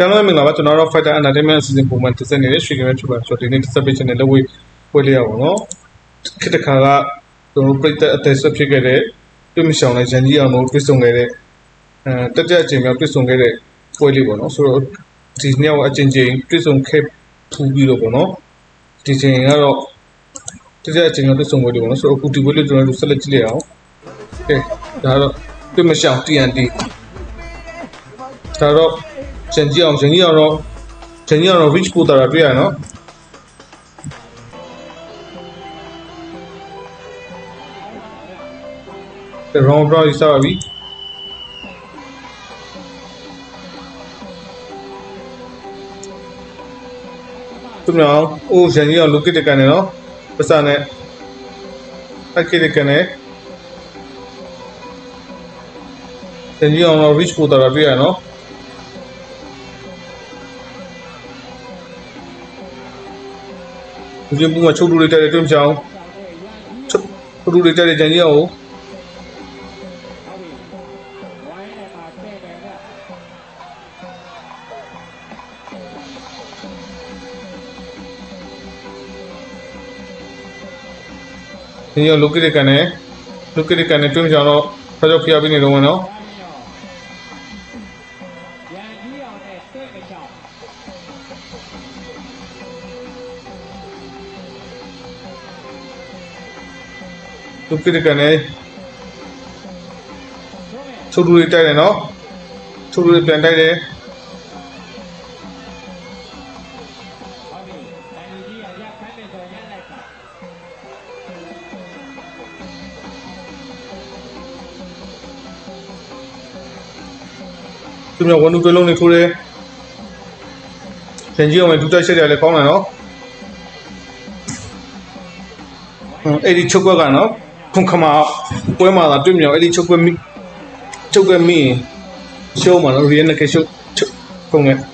ကျွန်တော်မင်္ဂလာပါကျွန်တော်တို့ Fighter Entertainment အစီအစဉ်ပုံမှန်တစ်စက်နေတဲ့ရွှေကမဲဖြစ်ပါဆိုတော့ဒီနေ့ dissertation နဲ့လက်ဝဲပွဲလေးရပါတော့ခစ်တခါကကျွန်တော်ပြိတက်အသက်ဆက်ဖြစ်ခဲ့တဲ့တွေ့မရှောင်တဲ့ရန်ကြီးအောင်တို့တွေ့ဆုံခဲ့တဲ့အဲတက်တက်အချိန်မြောက်တွေ့ဆုံခဲ့တဲ့ပွဲလေးပေါ့နော်ဆိုတော့ဒီနေ့ကအချင်းချင်းတွေ့ဆုံခဲ့ထူပြီးတော့ပေါ့နော်ဒီချိန်ကတော့တက်တက်အချိန်မြောက်တွေ့ဆုံပွဲလေးပေါ့နော်ဆိုတော့အခုဒီပွဲလေးကျွန်တော်တို့ဆက်လက်ကြည့်လိုက်အောင်ကဲဒါတော့တွေ့မရှောင် TNT ဒါတော့ ကျန်ကြည့်အောင်ကျန်ကြည့်အောင်တော့ကျန်ကြည့်အောင်တော့ reach ပို့တာတွေ့ရနော်ဒီ round draw ရစားပြီသူမြောင်အိုးကျန်ကြည့်အောင် look တဲ့ကန်နေနော်ပစနဲ့အကိတဲ့ကန်နေကျန်ကြည့်အောင်တော့ reach ပို့တာတွေ့ရနော် ဒီပူမှာချုပ်တူလေးတက်တယ်တွင်းချောင်းချုပ်တူလေးတက်တယ်ကြံကြီးအောင်ဒီရောလုတ်ကိရကန်နဲ့လုတ်ကိရကန်နဲ့တွင်းချောင်းတော့ဖျောက်ဖျားပြီးနေတော့နော်ရ လုတ်ကိရကန်နဲ့ချုပ်တူလေးတက်တယ်နော်ချုပ်တူလေးပြန်တိုက်တယ်ဟုတ်ပြီတန်ကြီးကြီးကရက်ခန်းနေဆိုရက်လိုက်ပါသူများဝန်တူတွေလုံးနေထိုးတယ်ကြံကြီးအောင်လည်းဒူတက်ရှက်တယ်လည်းကောင်းတယ်နော်ဟွန်းအဲ့ဒီချုပ်ကွက်ကနော် ခုန်ခမပွဲမှာသာတွေ့မြောက်အဲ့ဒီချုပ်ကွက်မိချုပ်ကွက်မိရင်ရှုံးမှာနော်ရီယန်နဲ့ကရှုံးချုပ်ကုန်ရဲ့ကြံ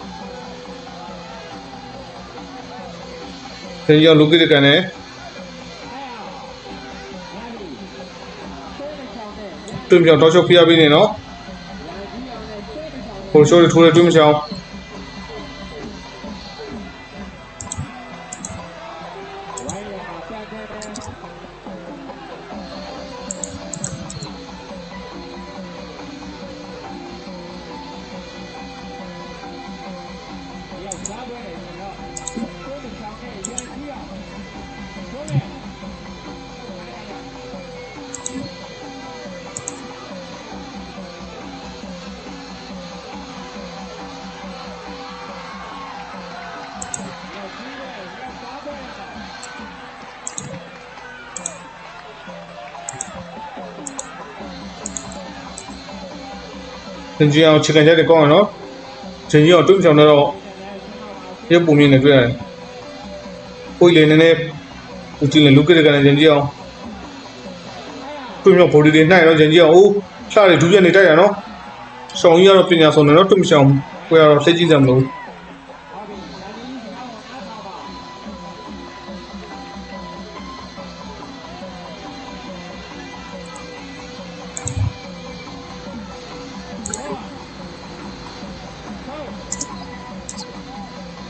ကြီးအောင်လူကိတကန်နဲ့တွေ့မချောင်းနဲ့တွေ့မြောက်တော့ချုပ်ပြရပေးနေနော်ရန်ကြီးအောင်နဲ့တွေ့မချောင်းဟိုရှိုးတွေထိုးတယ်တွေ့မချောင်း ကြံကြီးအောင်ချစ်ကန်ချက်တွေကောင်းရနော်ကြံကြီးအောင်တွေ့မချောင်းတော့ရုပ်ပုံမြင်နေတွေ့ရတယ်။ကိုယ်လေးနည်းနည်းဦးကြည့်လေလူကိတကန်နဲ့ကြံကြီးအောင်တွေ့မြောက် body တွေနှိုက်တော့ကြံကြီးအောင်အိုးလှတွေဒူးပြနေတိုက်ရနော်။ဆောင်ကြီးကတော့ပညာဆုံးတယ်နော်တွေ့မချောင်းကိုယ်ကတော့စိတ်ကြည့်တယ်မလို့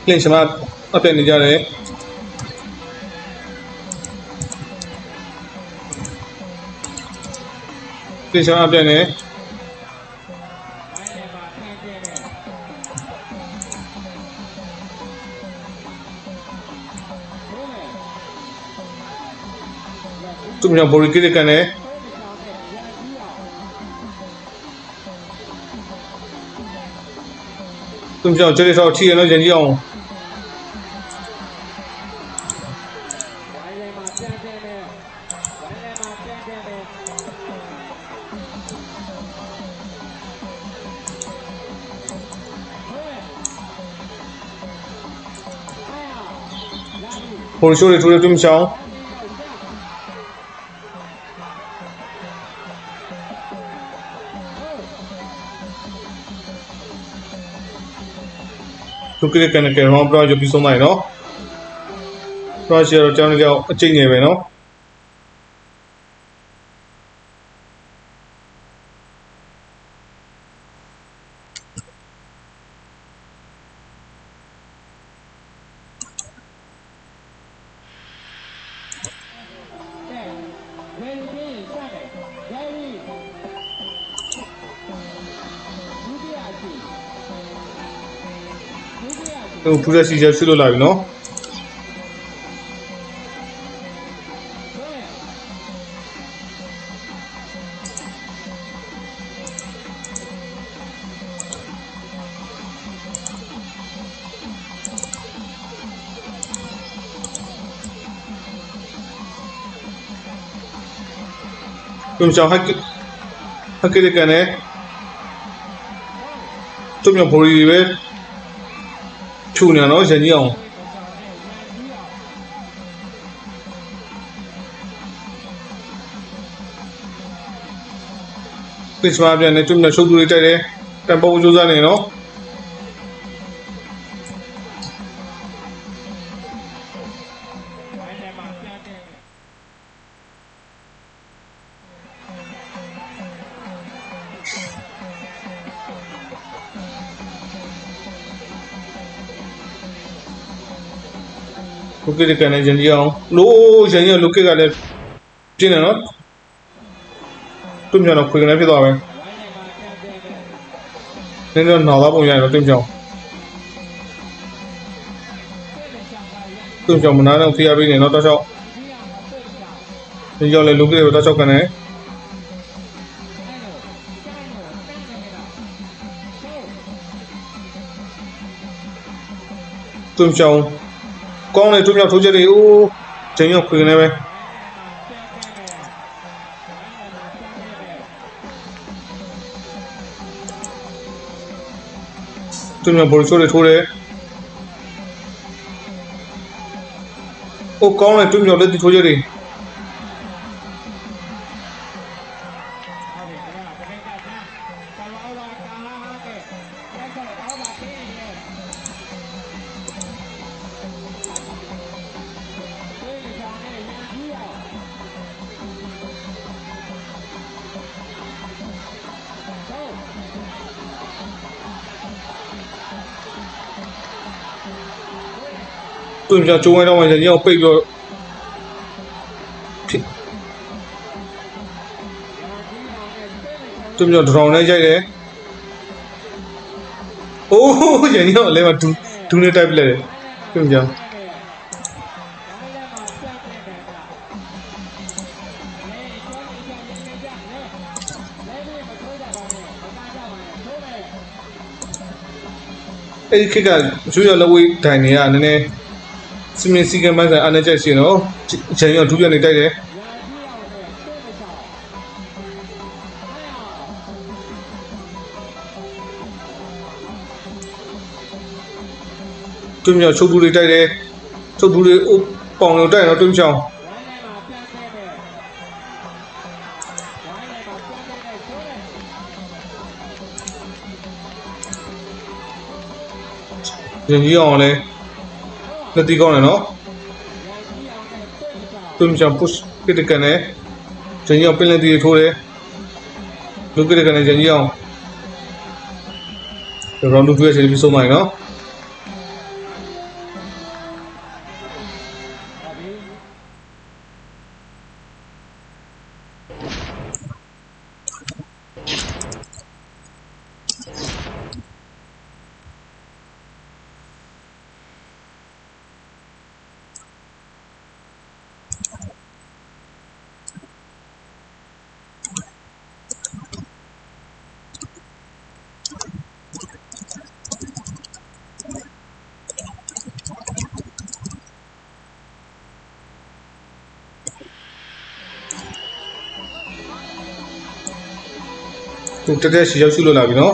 လင်းချမအပြည့်နေကြတယ်လင်းချမအပြည့်နေသူများ body ကိတကန်နဲ့သူများကျဲတော့ချီရနော်ကြံကြီးအောင် ပြီဘိုလ်ရှိုးတွေထိုးတယ်တွေ့မချောင်းသူကိတကန်နဲ့ကဲရောင်းပြောရပြီးဆုံးလိုက်နော် brush ရတော့ကျောင်းလေးကြောင်အကျိတ်ငယ်ပဲနော် ဟိုဖူးတဲ့စီချက်ဆွလို့လာပြီနော်သူကြောင့်ဟက်ဟက်ကရကန်နဲ့သူ မျိုးဘော်ရီပဲထူနေနော်ရန်ကြီးအောင်ပစ်စမာပြန်နေသူမျိုးရှုပ်သူတွေတိုက်တယ်တန်ပုံစူးစမ်းနေနော် လုကိကန်နဲ့ရန်ကြီးအောင်လို့ရန်ကြီးလုကိကလည်းပြင်းနေနော်သူမျိုးတော့ခွေကနေဖြစ်သွားပဲဝိုင်းထဲမှာပြတဲ့နင်းတော့နောက်သားပုံရရင်တော့သူမျိုးသူမျိုးမနာတော့ဖိအားပေးနေနော်တော့ချောက်ဒီအောင်တော့တွေ့ကြဒီကြောင့်လေလုကိတွေတော့ချောက်ကန်နေအဲ့လိုကျိုင်းတော့တန်းနေတာဆိုသူမျိုး ကောင်းတယ်သူမျိုးထိုးချက်တွေအိုးရန်ကြီးခွေကနေပဲသူမျိုးဘော်ချိုးတွေထိုးတယ်အိုးကောင်းတယ်သူမျိုးလက်တီထိုးချက်တွေ သူမျိုးကျုံးဝဲတော့မှရန်ကြီးအောင်ပိတ်ပြီးတော့ဖြစ်သူမျိုးဒရောင်နဲ့ရိုက်တယ်အိုးရန်ကြီးအောင်လဲမှာဒူဒူနဲ့တိုက်ပလိုက်တယ်သူမျိုးအဲ့ဒီခေတ်ကရွှေရလက်ဝေးတိုင်တွေကနည်းနည်း စမင်းစီကံမိုင်းဆိုင်အားနေကြရှိနော်ရန်ကြီးအောင်ဒူပြနေတိုက်တယ်သူမျိုးချုပ်ဘူးတွေတိုက်တယ်ချုပ်ဘူးတွေအိုးပေါင်တွေတိုက်တော့တွင်းချောင်းရန်ကြီးအောင်လည်း လက်တီကောင်းတယ်နော်တွင်းချောင်း push ကိတကန်နဲ့ရန်ကြီးအောင်ပင်လက်တီထိုးတယ်လူကိတကန်နဲ့ရန်ကြီးအောင်ရောင်းလူပြည့်စီပြီးဆုံးသွားပြီနော် သူတက်တက်ရှီရောက်ရှိလို့လာပြီနော်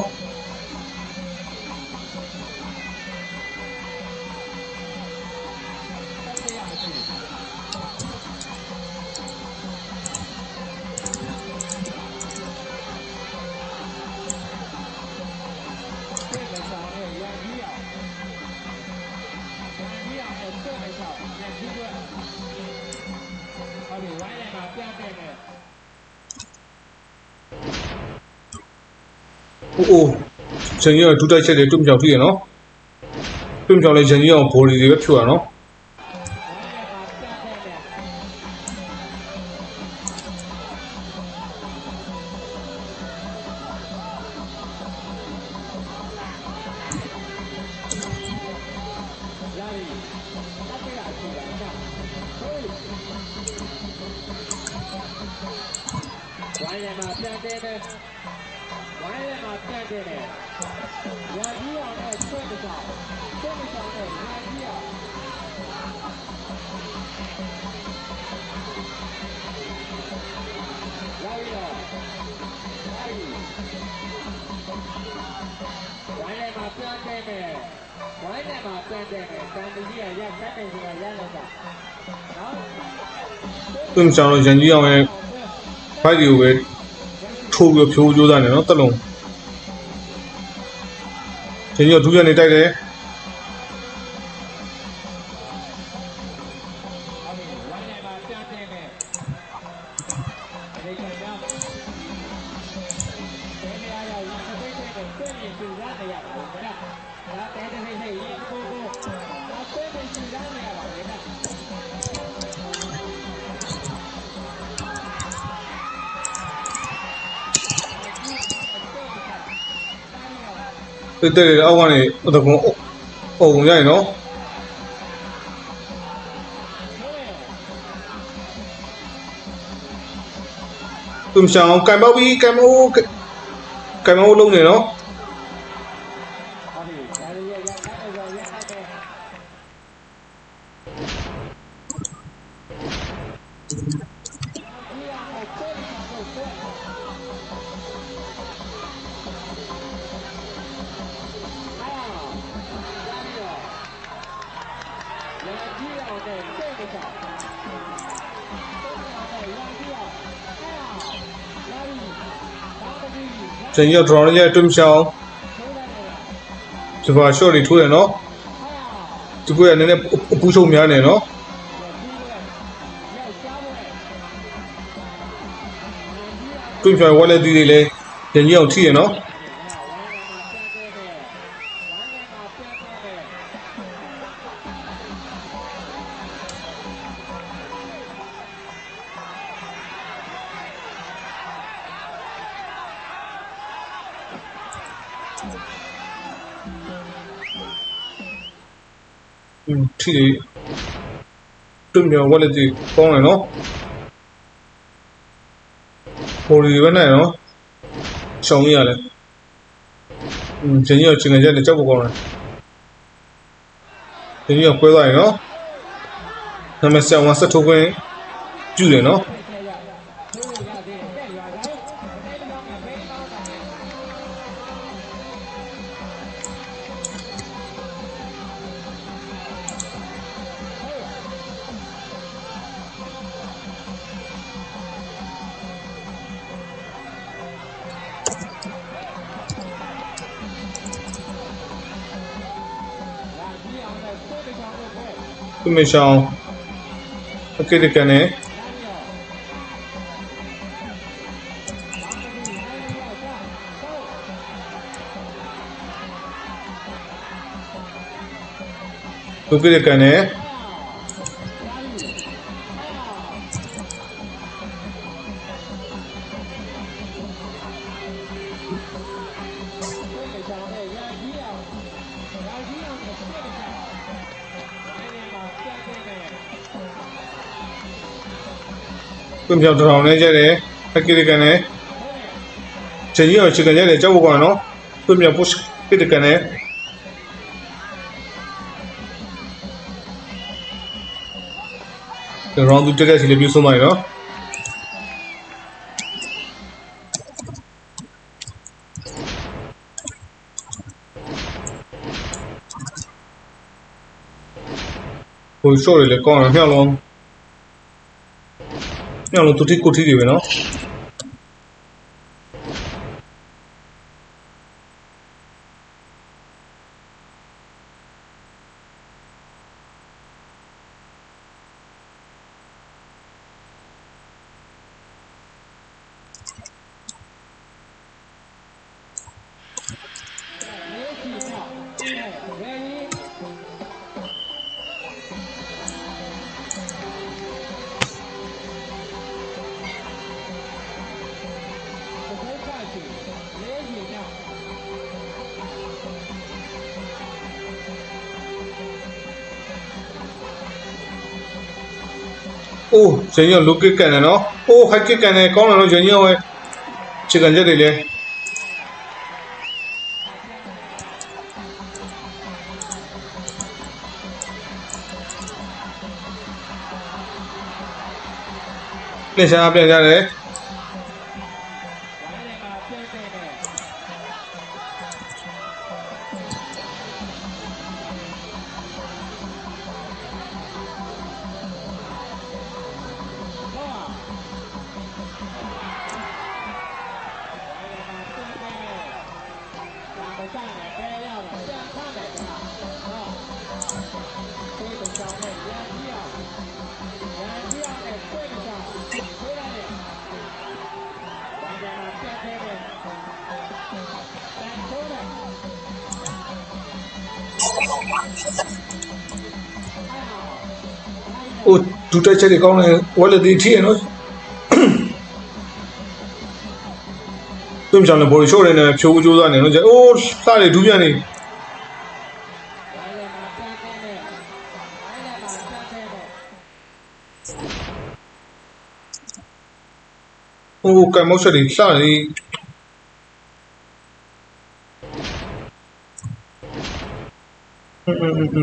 အိုးအိုးရန်ကြီးအောင်ဒူတိုက်ချက်တွေတွန့်ပြောင်ဖြစ်ရနော်တွန့်ပြောင်လဲရန်ကြီးအောင်ဘော်ဒီတွေပဲဖြို့ရနော် တဲ့နဲ့ဝိုင်းရမှာပြန်တဲ့နဲ့တန်တကြီးရရက်ဆက်နေကြရရလောက်တာနော်သူ့မချောင်းတော့ရန်ကြီးအောင်ရဲ့ဖိုက်တွေကိုပဲထိုးပြီးဖြိုးကြိုးစားနေနော်တက်လုံးရန်ကြီးကဒုရနေတိုက်တယ် တိတ်တဲ့အောက်ကနေအတကုံအုံရရင်နော်သူ့မချောင်းကံပေါက်ပြီးကံမိုးကံမိုးလုံးနေနော် ရန်ကြီးက drone ရဲ့တွ့မချောင်းဒီပါ short တွေထိုးတယ်နော်ဒီကိုရနည်းနည်းအပူချုပ်များနေနော်တွ့မချောင်းဝက်လက်သီးတွေလည်းရန်ကြီးအောင်ထိရနော် ထိတယ်တွ့မြောင်ဝက်လက်ကြီးပေါင်းတယ်နော်ပေါ်ရီပဲနဲ့နော်ရှောင်းရရတယ်อืมဂျင်းကြီးကချင်းကြတဲ့ကြောက်ပေါ်ကောင်းတယ်ဂျင်းကြီးကကွဲသွားရင်နော်နာမည်ဆောင်းဝဆက်ထုတ်ခွင့်ပြုတယ်နော် သူမရှောင်းအကိတကန်နဲ့သူကိတကန် နဲ့သူမြောင်တောင်နဲ့ကျတဲ့အကိတကန်နဲ့ဂျင်းကြီးကချီကန်ကျတဲ့ကြောက်ပေါ်ကောင်းနော်သူမြောင် push ကိတကန်နဲ့ဒီ round တက်တဲ့စီလေးပြဆုံးသွားပြီနော်ဟို short တွေလည်းကောင်းတယ်မြောက်လုံး မြောက်လုံး တူတီကိုတီတွေပဲနော်အိုးဂျင်းကြီးက low kick ကန်တယ်နော်အိုး high kick ကန်တယ်ကောင်းတယ်နော်ဂျင်းကြီး ဟိုဒူတက်ချက်တွေကောင်းတယ်ဝက်လက်တီထိရနော်သူ့ကြောင့်လည်းဘော်ရီရှို့နေတယ်ဖြိုးကြိုးစားနေနော်ကျအိုးလှတယ်ဒူးပြန်နေဝိုင်းလည်းမှာတန်းတဲ့နဲ့ဝိုင်းလည်းမှာတန်းတဲ့နဲ့ဟိုကံမောက်ဆက်တွေလှတယ် อื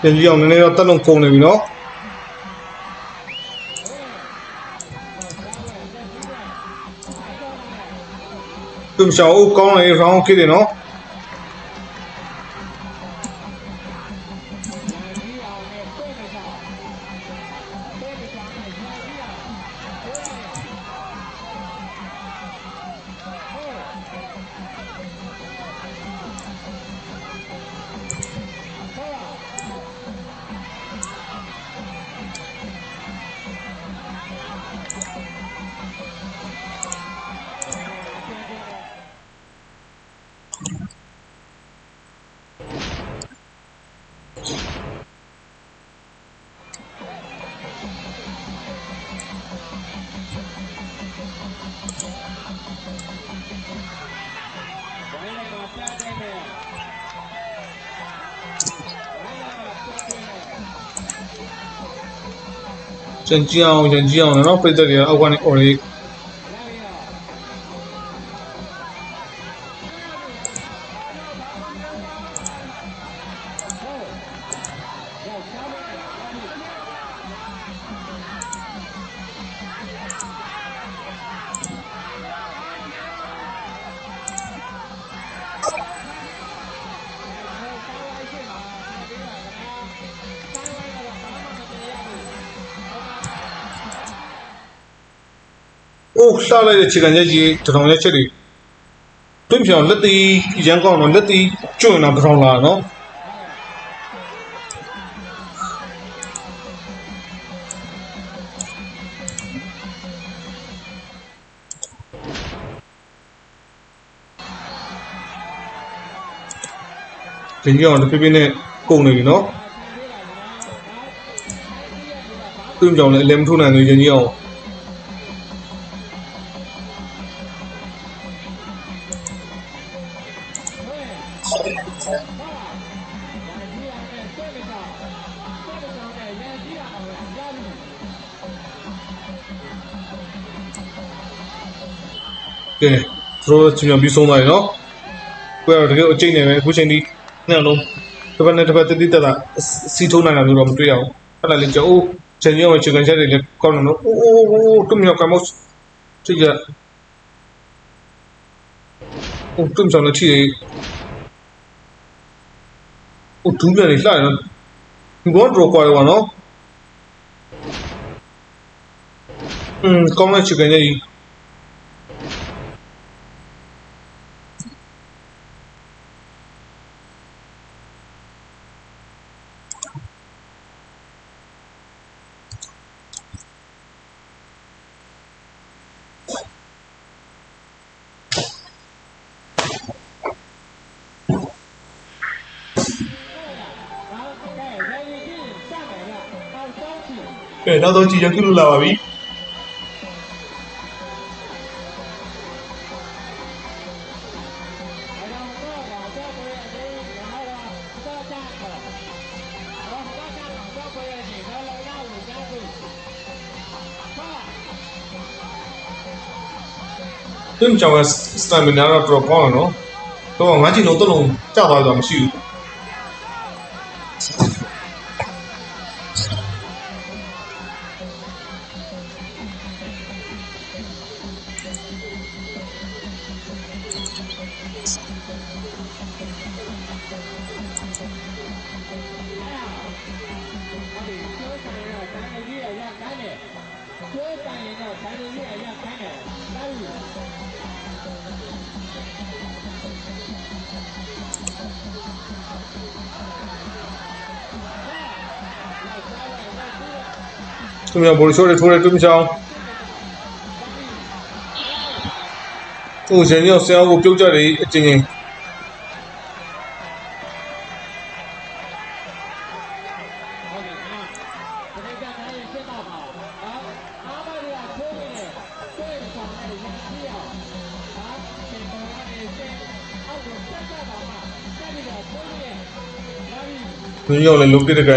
ပြန်ကြည့်အောင်နည်းနည်းတော့တက်လုံးကုန်နေပြီနော်သူမရှောင်းဦးကောင်းလေ round ကိတယ်နော် ကြင်ကြည့်အောင်ကြင်ကြည့်အောင်နော်ပိတ်သက်တွေအောက်ကနေ or လေး အိုးလှလိုက်တဲ့ခြေကန်ချက်ကြီးတထောင်ရက်ချက်တွေတွင်းပြောင်လက်တီရန်ကောင်းတော့လက်တီကျွန့်တော့တထောင်လာနော်ဒီကြောင်တဖြည်းဖြည်းနဲ့ကုန်နေပြီနော်တွင်းပြောင်လည်းအလဲမထိုးနိုင်ဘူးရင်ကြီးအောင် ကဲသူတို့ချင်ပြန်ပြီးဆုံးသွားပြီနော်ကိုယ်ကတော့တကယ်အကျိတ်နေပဲအခုချိန်ဒီနှစ်လုံးတစ်ပတ်နဲ့တစ်ပတ်တတိတက်တာစီထိုးနိုင်တာမျိုးတော့မတွေ့ရဘူးအဲ့ဒါလေးကြောအိုးချင်ကြီးအောင်ချင်ကန်ချက်တွေလည်းကောင်းတယ်နော်အိုးအိုးအိုးတွမြောက်ကမော့ချစ်ရအိုးတွမြောက်နဲ့ချီအိုးဒူးပြန်လေးလှတယ်နော်ဒီဘောဒရောကွာရောနော်อืมကောင်းတဲ့ချင်ကန်ချက်ကြီးက ကဲနောက်တော့ကြည့်ရခုလို့လာပါပြီအရောင်တော့တော့ပေါ်ရတယ်ငါ ကျိုးဆိုင်တော့တန်ကြီးရရခိုင်းတယ်လာပြီသူများဘော်ရှိုးတွေထိုးတယ်သူမချောင်းဟိုရှင်ရောဆရာကိုပြုတ်ကြတယ်အချင်းချင်း သူရောလည်းလုတ်ပြတဲ့က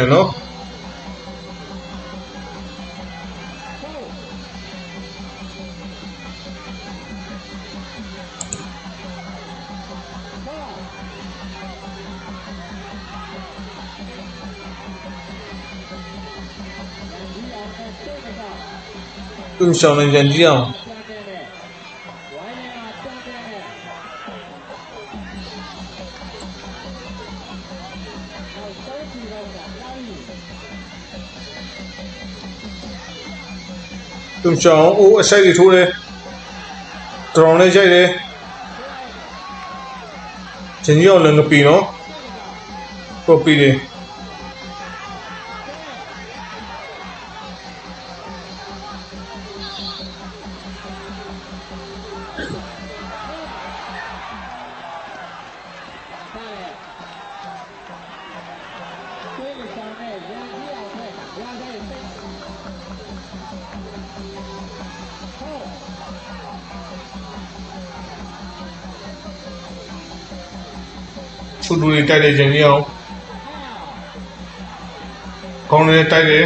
သူမချောင်းလည်းကြံကြည့်အောင်သူမချောင်းအိုးအဆိုင်တွေထိုးတယ်ဒရောင်းလည်းရိုက်တယ်ရှင်ကြီးအောင်လည်းငပီနော်ကိုပီတယ် ဆူတူတွေတိုက်တယ်ရှင်ကြီးအောင်ခေါင်းလည်းတိုက်တယ်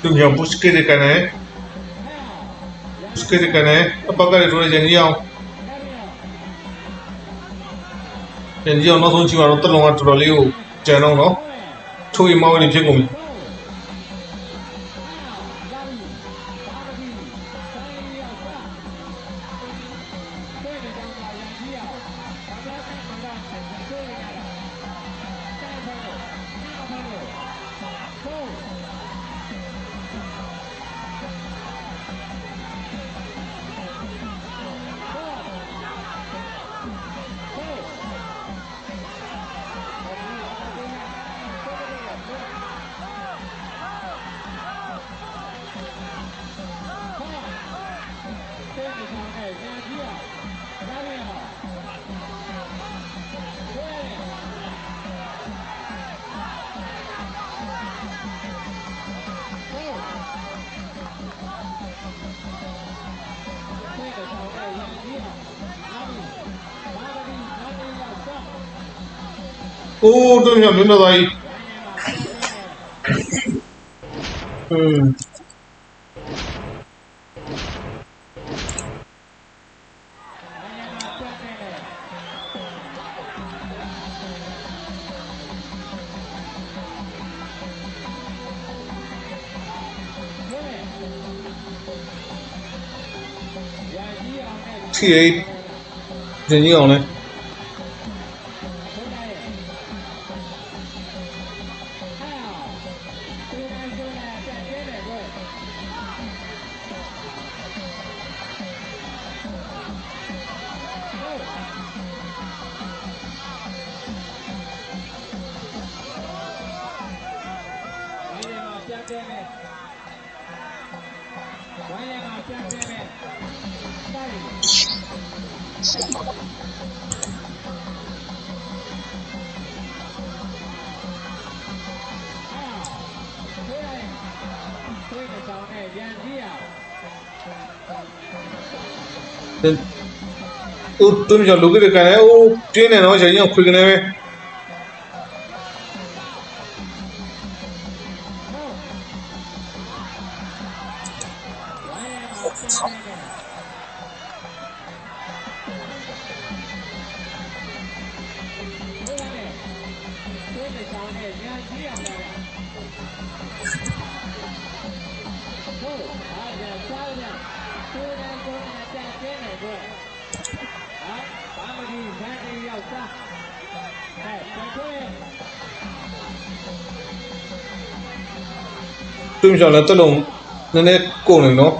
သူညောင်ပုစကေတဲ့ကန်နဲ့ပုစကေတဲ့ကန်နဲ့အပကရထိုးတဲ့ရှင်ကြီးအောင်ရှင်ကြီးအောင်နောက်ဆုံးချိန်မှာတော့တလုံးကတော်တော်လေးကိုကြံတော့နော်ထိုးရင်မောင်းနေဖြစ်ကုန်ပြီ အိုးတို့ညောင်မြတ် ဟိုတွင်းကြောင့်လူကြီးကန်လဲဟိုပြင်း တွင်းကြောင့်လည်းတက်လုံးနည်းနည်းကုန်နေနော်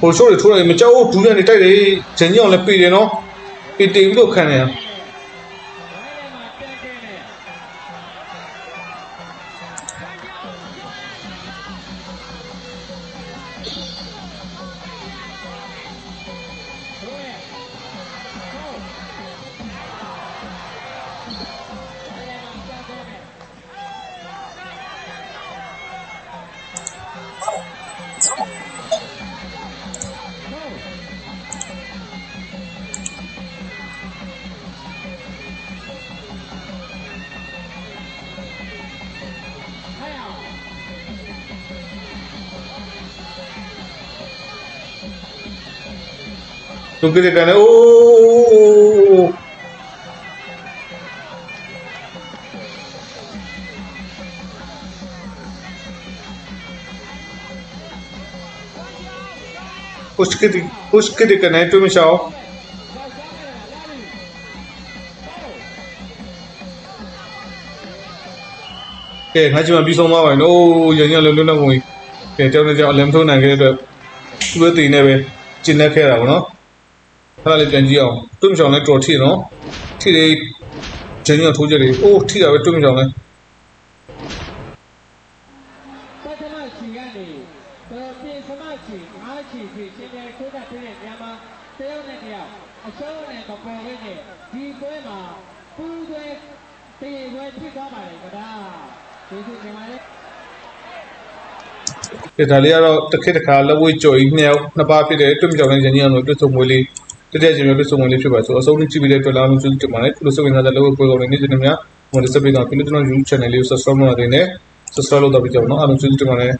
ဟိုရှိုးတွေထိုးတယ်မကြောက်ဘူးဘူးနဲ့တိုက်တယ်ရန်ကြီးအောင်လည်းပြေတယ်နော်ပြေတေပြီးတော့ခံနေရဝိုင်းရ လူကြီးကန်လဲအိုးဟိုစကတိဟိုစကတိကနေတွင်းမရှောင်းကဲငါချင်မပြီးဆုံးသွားပါပြီနော်ရန်ရလုံးလုံးနဲ့ဝင်ကဲတောင်းနေကြ အလမ်ထုံးနိုင်ခဲ့တဲ့အတွက်သူ့ရဲ့တင်နေပဲကျင်းနေခဲ့တာပေါ့နော်ခဏလေးပြန်ကြည့်အောင်တွင်းချောင်းနဲ့တော်ထီနော်ထီလေးဂျန်ရထိုးကြတယ်အိုးထီတာပဲတွင်းချောင်းနဲ့ပထမချီကနေတော့ပြင်စမချီအားချီဖြစ်ရှင်တဲ့ထိုးတာပြည့်တဲ့ညမှာတယောက်နဲ့တယောက်အရှုံးနဲ့မပေါ်ရင်းနဲ့ဒီပွဲမှာပူးသွဲတည်ပွဲဖြစ်သွားပါလေကဒါဒီစုဒီမှာလေကဲဒါလေးကတော့တစ်ခေတ်တစ်ခါလက်ဝဲကြော်ကြီးနှစ်ယောက်နှစ်ပါးဖြစ်တဲ့တွင်းချောင်းနဲ့ဂျန်ရအောင်တွေ့ဆုံမွေးလေး တတဲ့ချင်းမျိုးတွေ့ဆုံမွေးလေးဖြစ်ပါဆိုအဆုံးထိကြည့်ပြီးတဲ့အတွက်လာလို့ကျေးဇူးတင်ပါတယ်ခုလိုစိတ်ဝင်စားတဲ့လက်ဝဲပွဲကောင်တွေနေ့စဉ်များဟိုဒီစပီကဖိလစ်တော် YouTube channel လေးကို subscribe လုပ်နေတယ် subscribe လုပ်တော့ပြီးကြအောင်နော်အားလုံးကျေးဇူးတင်ပါတယ်